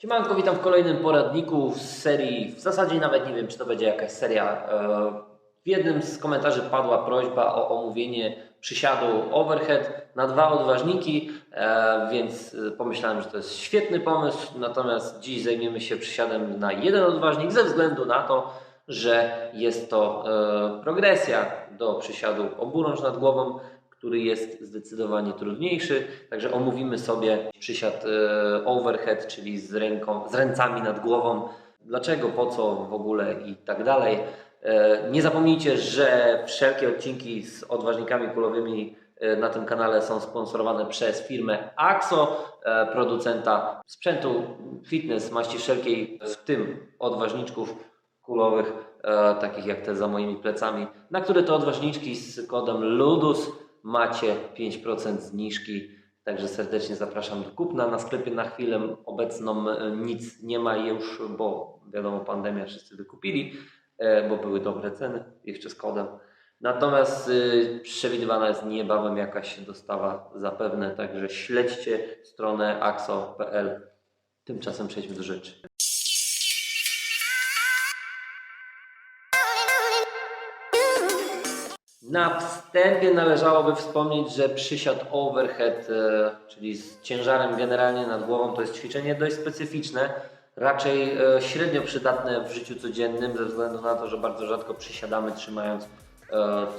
Siemanko, witam w kolejnym poradniku z serii, w zasadzie nawet nie wiem, czy to będzie jakaś seria. e, W jednym z komentarzy padła prośba o omówienie przysiadu overhead na dwa odważniki, e, więc e, pomyślałem, że to jest świetny pomysł. Natomiast dziś zajmiemy się przysiadem na jeden odważnik ze względu na to, że jest to progresja do przysiadu oburącz nad głową, który jest zdecydowanie trudniejszy. Także omówimy sobie przysiad e, overhead, czyli z, ręką, z ręcami nad głową. Dlaczego, po co w ogóle i tak dalej. E, Nie zapomnijcie, że wszelkie odcinki z odważnikami kulowymi e, na tym kanale są sponsorowane przez firmę AXO, producenta sprzętu fitness maści wszelkiej, w tym odważniczków kulowych, takich jak te za moimi plecami, na które to odważniczki z kodem LUDUS macie 5% zniżki. Także serdecznie zapraszam do kupna. Na sklepie na chwilę obecną e, nic nie ma już, bo wiadomo, pandemia wszyscy wykupili, e, bo były dobre ceny jeszcze z kodem. Natomiast y, przewidywana jest niebawem jakaś dostawa zapewne, także śledźcie stronę axo.pl. Tymczasem przejdźmy do rzeczy. Na wstępie należałoby wspomnieć, że przysiad overhead, e, czyli z ciężarem generalnie nad głową, to jest ćwiczenie dość specyficzne, raczej e, średnio przydatne w życiu codziennym, ze względu na to, że bardzo rzadko przysiadamy trzymając e,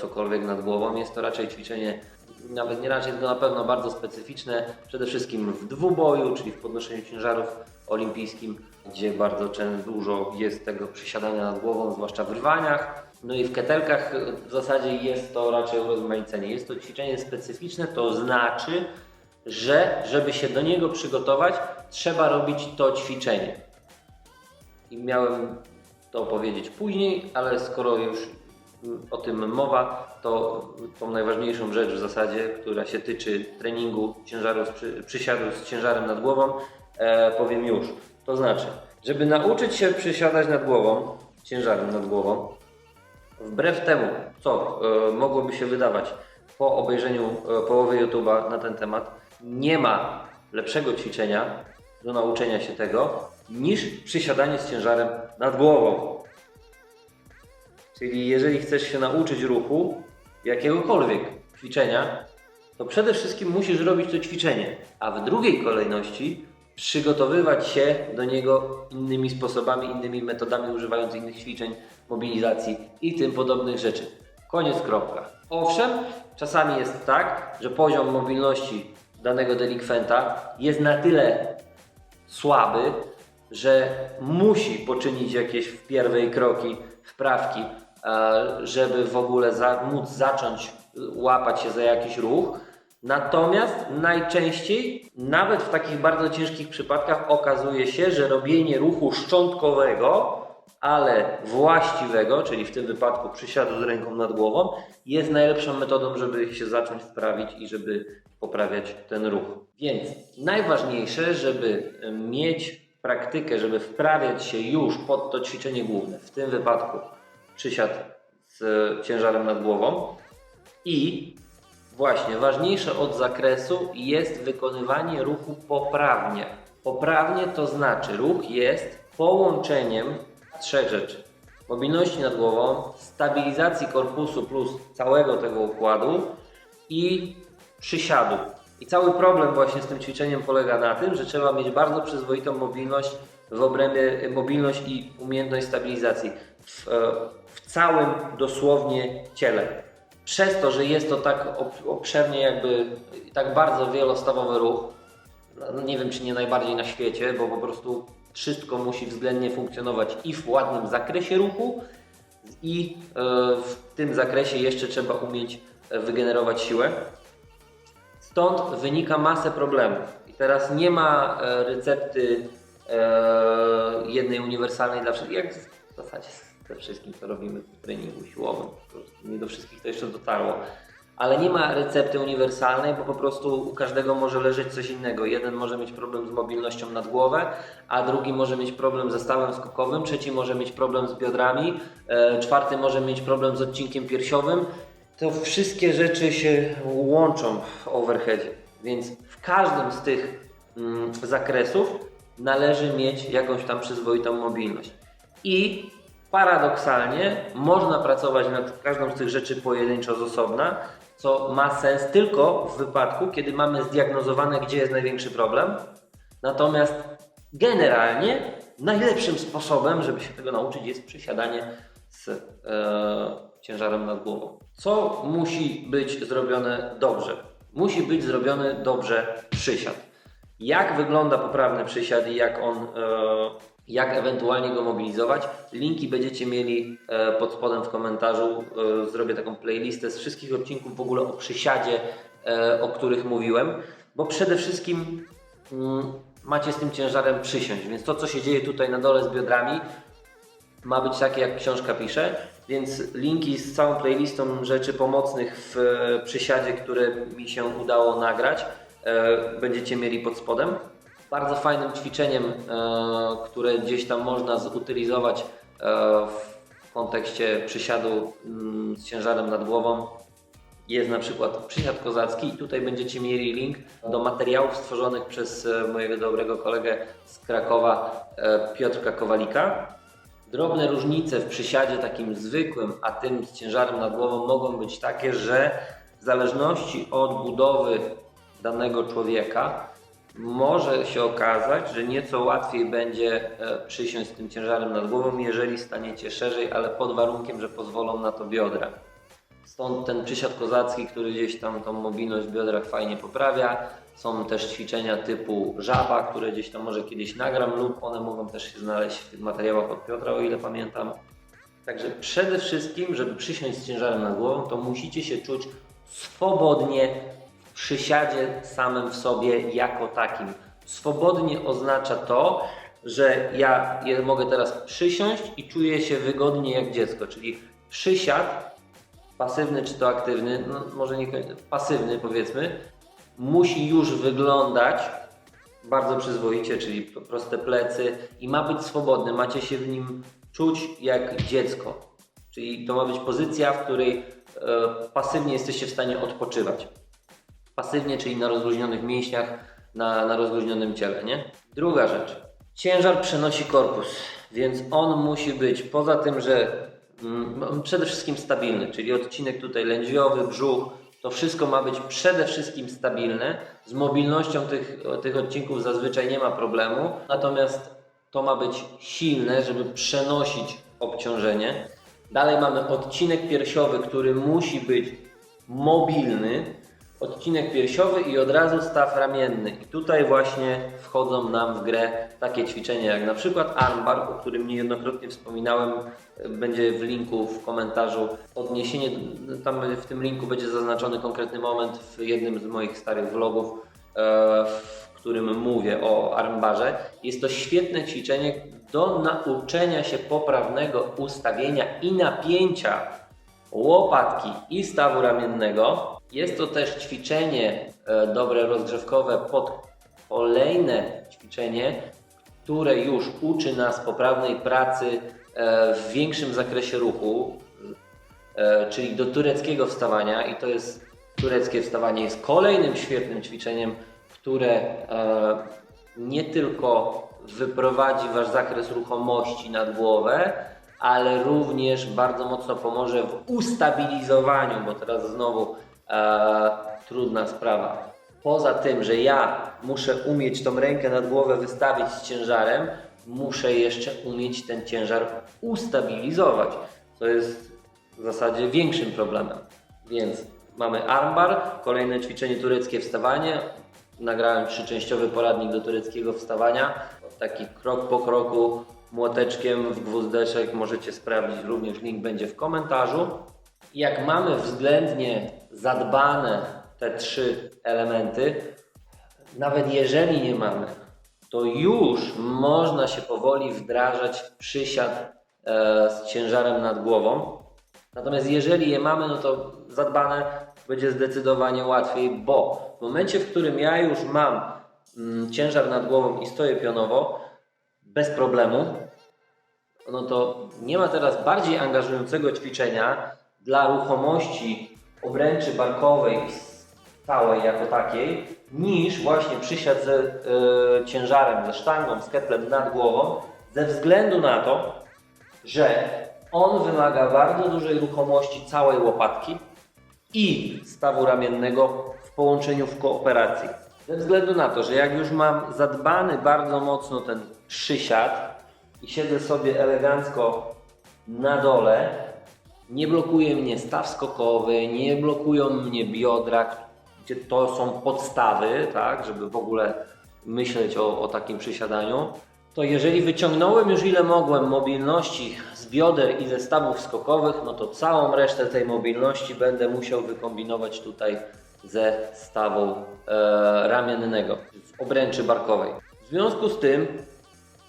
cokolwiek nad głową. Jest to raczej ćwiczenie, nawet nie raczej, tylko na pewno bardzo specyficzne, przede wszystkim w dwuboju, czyli w podnoszeniu ciężarów olimpijskim, gdzie bardzo często dużo jest tego przysiadania nad głową, zwłaszcza w rwaniach. No i w ketelkach w zasadzie jest to raczej urozmaicenie. Jest to ćwiczenie specyficzne, to znaczy, że żeby się do niego przygotować, trzeba robić to ćwiczenie. I miałem to powiedzieć później, ale skoro już o tym mowa, to tą najważniejszą rzecz w zasadzie, która się tyczy treningu ciężaru, z przy, przysiadu z ciężarem nad głową, e, powiem już. To znaczy, żeby nauczyć się przysiadać nad głową, ciężarem nad głową, wbrew temu, co e, mogłoby się wydawać po obejrzeniu e, połowy YouTube'a na ten temat, nie ma lepszego ćwiczenia do nauczenia się tego niż przysiadanie z ciężarem nad głową. Czyli jeżeli chcesz się nauczyć ruchu, jakiegokolwiek ćwiczenia, to przede wszystkim musisz robić to ćwiczenie, a w drugiej kolejności przygotowywać się do niego innymi sposobami, innymi metodami, używając innych ćwiczeń, mobilizacji i tym podobnych rzeczy. Koniec, kropka. Owszem, czasami jest tak, że poziom mobilności danego delikwenta jest na tyle słaby, że musi poczynić jakieś wpierwej kroki, wprawki, e, żeby w ogóle móc zacząć łapać się za jakiś ruch. Natomiast najczęściej, nawet w takich bardzo ciężkich przypadkach, okazuje się, że robienie ruchu szczątkowego, ale właściwego, czyli w tym wypadku przysiadu z ręką nad głową, jest najlepszą metodą, żeby się zacząć wprawić i żeby poprawiać ten ruch. Więc najważniejsze, żeby mieć praktykę, żeby wprawiać się już pod to ćwiczenie główne, w tym wypadku przysiad z ciężarem nad głową i Właśnie, ważniejsze od zakresu jest wykonywanie ruchu poprawnie. Poprawnie to znaczy ruch jest połączeniem trzech rzeczy. Mobilności nad głową, stabilizacji korpusu plus całego tego układu i przysiadu. I cały problem właśnie z tym ćwiczeniem polega na tym, że trzeba mieć bardzo przyzwoitą mobilność w obrębie, mobilność i umiejętność stabilizacji w, e, w całym dosłownie ciele przez to, że jest to tak ob- obszernie jakby, tak bardzo wielostawowy ruch, no nie wiem czy nie najbardziej na świecie, bo po prostu wszystko musi względnie funkcjonować i w ładnym zakresie ruchu i e, w tym zakresie jeszcze trzeba umieć e, wygenerować siłę. Stąd wynika masę problemów. I teraz nie ma e, recepty jednej uniwersalnej dla wszystkich, jak w zasadzie ze wszystkim, co robimy w treningu siłowym. Nie do wszystkich to jeszcze dotarło. Ale nie ma recepty uniwersalnej, bo po prostu u każdego może leżeć coś innego. Jeden może mieć problem z mobilnością nad głowę, a drugi może mieć problem ze stawem skokowym, trzeci może mieć problem z biodrami, e, czwarty może mieć problem z odcinkiem piersiowym. To wszystkie rzeczy się łączą w overheadzie. Więc w każdym z tych mm, zakresów należy mieć jakąś tam przyzwoitą mobilność. I paradoksalnie można pracować nad każdą z tych rzeczy pojedynczo z osobna, co ma sens tylko w wypadku, kiedy mamy zdiagnozowane, gdzie jest największy problem. Natomiast generalnie najlepszym sposobem, żeby się tego nauczyć, jest przysiadanie z e, ciężarem nad głową. Co musi być zrobione dobrze? Musi być zrobiony dobrze przysiad. Jak wygląda poprawny przysiad i jak on, e, jak ewentualnie go mobilizować? Linki będziecie mieli e, pod spodem w komentarzu. E, zrobię taką playlistę z wszystkich odcinków w ogóle o przysiadzie, e, o których mówiłem, bo przede wszystkim mm, macie z tym ciężarem przysiąść, więc to co się dzieje tutaj na dole z biodrami ma być takie jak książka pisze, więc linki z całą playlistą rzeczy pomocnych w przysiadzie, które mi się udało nagrać, będziecie mieli pod spodem. Bardzo fajnym ćwiczeniem, e, które gdzieś tam można zutylizować e, w kontekście przysiadu mm, z ciężarem nad głową jest na przykład przysiad kozacki i tutaj będziecie mieli link do materiałów stworzonych przez e, mojego dobrego kolegę z Krakowa Piotrka Kowalika. Drobne różnice w przysiadzie takim zwykłym, a tym z ciężarem nad głową mogą być takie, że w zależności od budowy danego człowieka może się okazać, że nieco łatwiej będzie e, przysiąść z tym ciężarem nad głową, jeżeli staniecie szerzej, ale pod warunkiem, że pozwolą na to biodra. Stąd ten przysiad kozacki, który gdzieś tam tą mobilność w biodrach fajnie poprawia. Są też ćwiczenia typu żaba, które gdzieś tam może kiedyś nagram lub one mogą też się znaleźć w tych materiałach od Piotra, o ile pamiętam. Także przede wszystkim, żeby przysiąść z ciężarem nad głową, to musicie się czuć swobodnie przysiadzie samym w sobie jako takim. Swobodnie oznacza to, że ja mogę teraz przysiąść i czuję się wygodnie jak dziecko, czyli przysiad pasywny czy to aktywny, no może nie pasywny powiedzmy, musi już wyglądać bardzo przyzwoicie, czyli proste plecy i ma być swobodny, macie się w nim czuć jak dziecko. Czyli to ma być pozycja, w której e, pasywnie jesteście w stanie odpoczywać. Pasywnie, czyli na rozluźnionych mięśniach, na, na rozluźnionym ciele, nie? Druga rzecz. Ciężar przenosi korpus, więc on musi być poza tym, że mm, przede wszystkim stabilny, czyli odcinek tutaj lędźwiowy, brzuch, to wszystko ma być przede wszystkim stabilne. Z mobilnością tych, tych odcinków zazwyczaj nie ma problemu, natomiast to ma być silne, żeby przenosić obciążenie. Dalej mamy odcinek piersiowy, który musi być mobilny, odcinek piersiowy i od razu staw ramienny. I tutaj właśnie wchodzą nam w grę takie ćwiczenia jak na przykład armbar, o którym niejednokrotnie wspominałem, będzie w linku w komentarzu odniesienie, tam w tym linku będzie zaznaczony konkretny moment w jednym z moich starych vlogów, e, w którym mówię o armbarze. Jest to świetne ćwiczenie do nauczenia się poprawnego ustawienia i napięcia łopatki i stawu ramiennego. Jest to też ćwiczenie e, dobre rozgrzewkowe pod kolejne ćwiczenie, które już uczy nas poprawnej pracy e, w większym zakresie ruchu, e, czyli do tureckiego wstawania. I to jest tureckie wstawanie jest kolejnym świetnym ćwiczeniem, które nie tylko wyprowadzi wasz zakres ruchomości nad głowę, ale również bardzo mocno pomoże w ustabilizowaniu, bo teraz znowu e, trudna sprawa. Poza tym, że ja muszę umieć tą rękę nad głowę wystawić z ciężarem, muszę jeszcze umieć ten ciężar ustabilizować, co jest w zasadzie większym problemem. Więc mamy armbar, kolejne ćwiczenie tureckie wstawanie. Nagrałem trzyczęściowy poradnik do tureckiego wstawania. Taki krok po kroku, młoteczkiem w gwozdeczek możecie sprawdzić, również link będzie w komentarzu. Jak mamy względnie zadbane te trzy elementy, nawet jeżeli nie mamy, to już można się powoli wdrażać przysiad e, z ciężarem nad głową. Natomiast jeżeli je mamy, no to zadbane będzie zdecydowanie łatwiej, bo w momencie, w którym ja już mam mm, ciężar nad głową i stoję pionowo, bez problemu, no to nie ma teraz bardziej angażującego ćwiczenia dla ruchomości obręczy barkowej stałej jako takiej, niż właśnie przysiad ze e, ciężarem, ze sztangą, z ketlem nad głową, ze względu na to, że on wymaga bardzo dużej ruchomości całej łopatki i stawu ramiennego w połączeniu w kooperacji. Ze względu na to, że jak już mam zadbany bardzo mocno ten przysiad i siedzę sobie elegancko na dole, nie blokuje mnie staw skokowy, nie blokują mnie biodra, gdzie to są podstawy, tak, żeby w ogóle myśleć o, o takim przysiadaniu. To jeżeli wyciągnąłem już ile mogłem mobilności z bioder i ze stawów skokowych, no to całą resztę tej mobilności będę musiał wykombinować tutaj ze stawu e, ramiennego, z obręczy barkowej. W związku z tym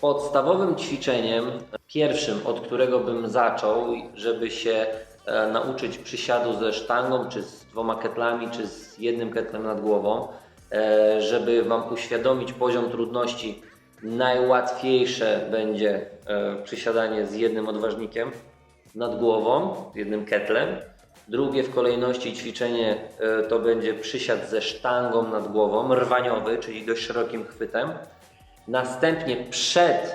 Podstawowym ćwiczeniem, pierwszym, od którego bym zaczął, żeby się e, nauczyć przysiadu ze sztangą, czy z dwoma ketlami, czy z jednym ketlem nad głową, e, żeby Wam uświadomić poziom trudności, najłatwiejsze będzie e, przysiadanie z jednym odważnikiem nad głową, z jednym ketlem. Drugie w kolejności ćwiczenie to będzie przysiad ze sztangą nad głową, rwaniowy, czyli dość szerokim chwytem. Następnie przed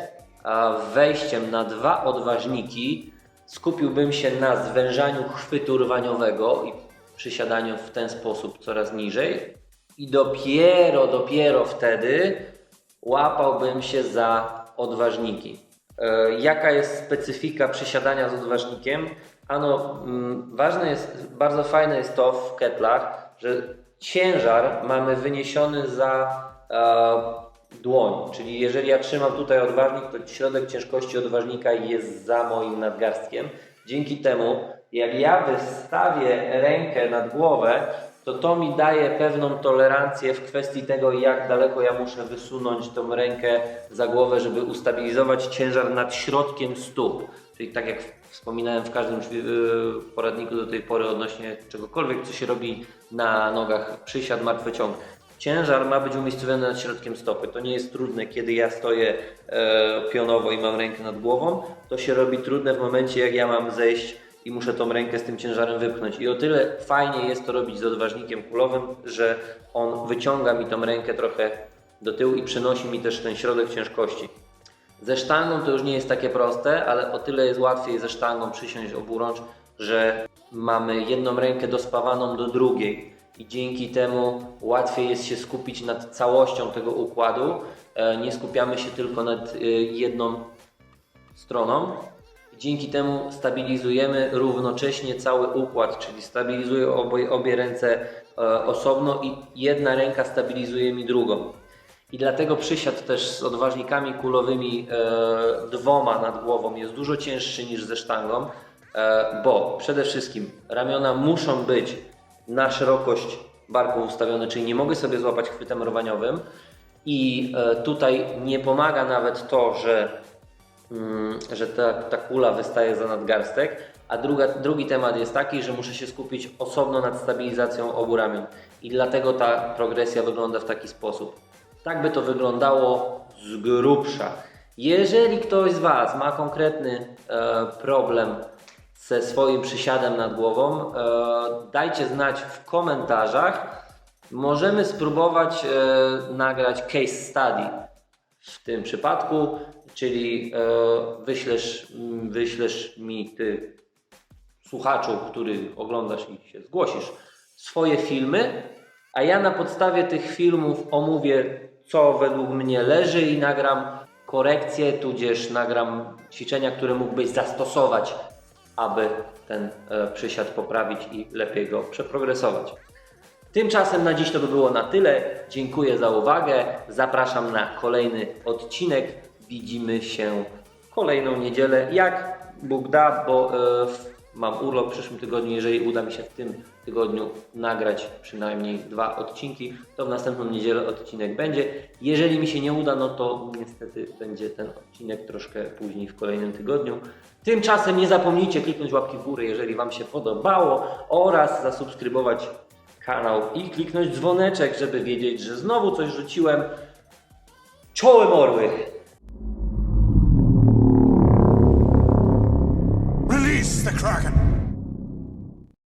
wejściem na dwa odważniki skupiłbym się na zwężaniu chwytu rwaniowego i przysiadaniu w ten sposób coraz niżej. I dopiero, dopiero wtedy łapałbym się za odważniki. E, jaka jest specyfika przysiadania z odważnikiem? Ano, mm, ważne jest, bardzo fajne jest to w ketlach, że ciężar mamy wyniesiony za dłoń, czyli jeżeli ja trzymam tutaj odważnik, to środek ciężkości odważnika jest za moim nadgarstkiem. Dzięki temu, jak ja wystawię rękę nad głowę, to to mi daje pewną tolerancję w kwestii tego, jak daleko ja muszę wysunąć tą rękę za głowę, żeby ustabilizować ciężar nad środkiem stóp. Czyli tak jak wspominałem w każdym yy, poradniku do tej pory odnośnie czegokolwiek, co się robi na nogach, przysiad, martwy ciąg. Ciężar ma być umiejscowiony nad środkiem stopy. To nie jest trudne, kiedy ja stoję e, pionowo i mam rękę nad głową. To się robi trudne w momencie, jak ja mam zejść i muszę tą rękę z tym ciężarem wypchnąć. I o tyle fajnie jest to robić z odważnikiem kulowym, że on wyciąga mi tą rękę trochę do tyłu i przynosi mi też ten środek ciężkości. Ze sztangą to już nie jest takie proste, ale o tyle jest łatwiej ze sztangą przysiąść oburącz, że mamy jedną rękę dospawaną do drugiej i dzięki temu łatwiej jest się skupić nad całością tego układu. E, Nie skupiamy się tylko nad e, jedną stroną. Dzięki temu stabilizujemy równocześnie cały układ, czyli stabilizuję obie, obie ręce e, osobno i jedna ręka stabilizuje mi drugą. I dlatego przysiad też z odważnikami kulowymi e, dwoma nad głową jest dużo cięższy niż ze sztangą, e, bo przede wszystkim ramiona muszą być na szerokość barku ustawione, czyli nie mogę sobie złapać chwytem rwaniowym. I e, tutaj nie pomaga nawet to, że, mm, że ta, ta kula wystaje za nadgarstek. A druga, drugi temat jest taki, że muszę się skupić osobno nad stabilizacją obu ramion. I dlatego ta progresja wygląda w taki sposób. Tak by to wyglądało z grubsza. Jeżeli ktoś z Was ma konkretny e, problem ze swoim przysiadem nad głową, e, dajcie znać w komentarzach. Możemy spróbować e, nagrać case study w tym przypadku, czyli e, wyślesz, wyślesz mi ty, słuchaczu, który oglądasz i się zgłosisz, swoje filmy, a ja na podstawie tych filmów omówię, co według mnie leży i nagram korekcje, tudzież nagram ćwiczenia, które mógłbyś zastosować, aby ten e, przysiad poprawić i lepiej go przeprogresować. Tymczasem na dziś to by było na tyle. Dziękuję za uwagę. Zapraszam na kolejny odcinek. Widzimy się kolejną niedzielę, jak Bóg da, bo e, mam urlop w przyszłym tygodniu. Jeżeli uda mi się w tym tygodniu nagrać przynajmniej dwa odcinki, to w następną niedzielę odcinek będzie. Jeżeli mi się nie uda, no to niestety będzie ten odcinek troszkę później w kolejnym tygodniu. Tymczasem nie zapomnijcie kliknąć łapki w górę, jeżeli Wam się podobało oraz zasubskrybować kanał i kliknąć dzwoneczek, żeby wiedzieć, że znowu coś rzuciłem. Czołem orły!